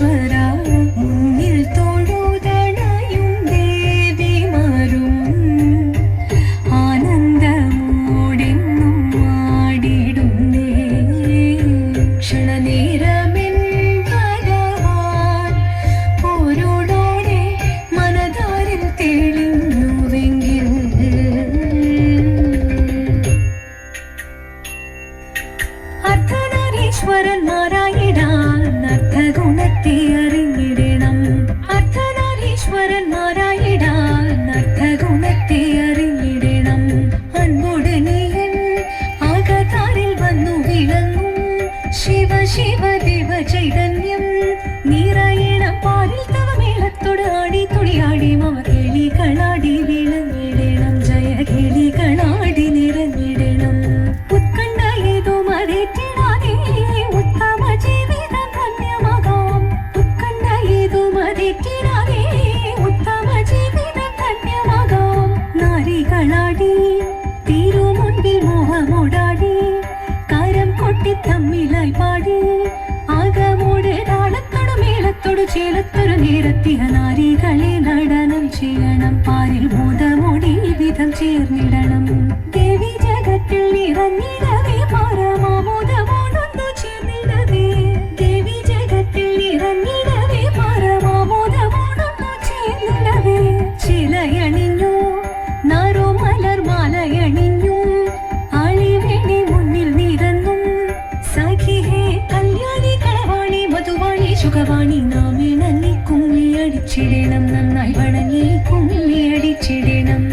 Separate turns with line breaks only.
Ishwara. Shiva ദിവ ചൈതന്യം. നിറയണം പാലിൽ തവ മേളത്തോട് ആടി തുടിയാടി മമ കിളികളാടി വിളങ്ങിടണം. ജയ കിളികളാടി നിറഞ്ഞിടണം. ഉത്കണ്ഠ ഏതോ മതിറ്റിടാതെ ഉത്തമ ജീവിതം ധന്യമാകാം. ഉത്കണ്ഠ ഏതോ മതിറ്റിടാതെ ഉത്തമ ജീവിതം ധന്യമാകാം. നാരികളാടി തീരു കൊട്ടി തമ്മിലായി പാടി. മേളത്തോട് ചേലത്തൊരു നാരികളെ നടനം ചെയ്യണം. പാരിൽ ഭൂതമൊടി വിധം ചേർന്നിടണം. ലോകവാണി നാം ഇണങ്ങി കുമ്മിയടിച്ചിടണം. നന്നായി വണങ്ങി കുമ്മിയടിച്ചിടണം.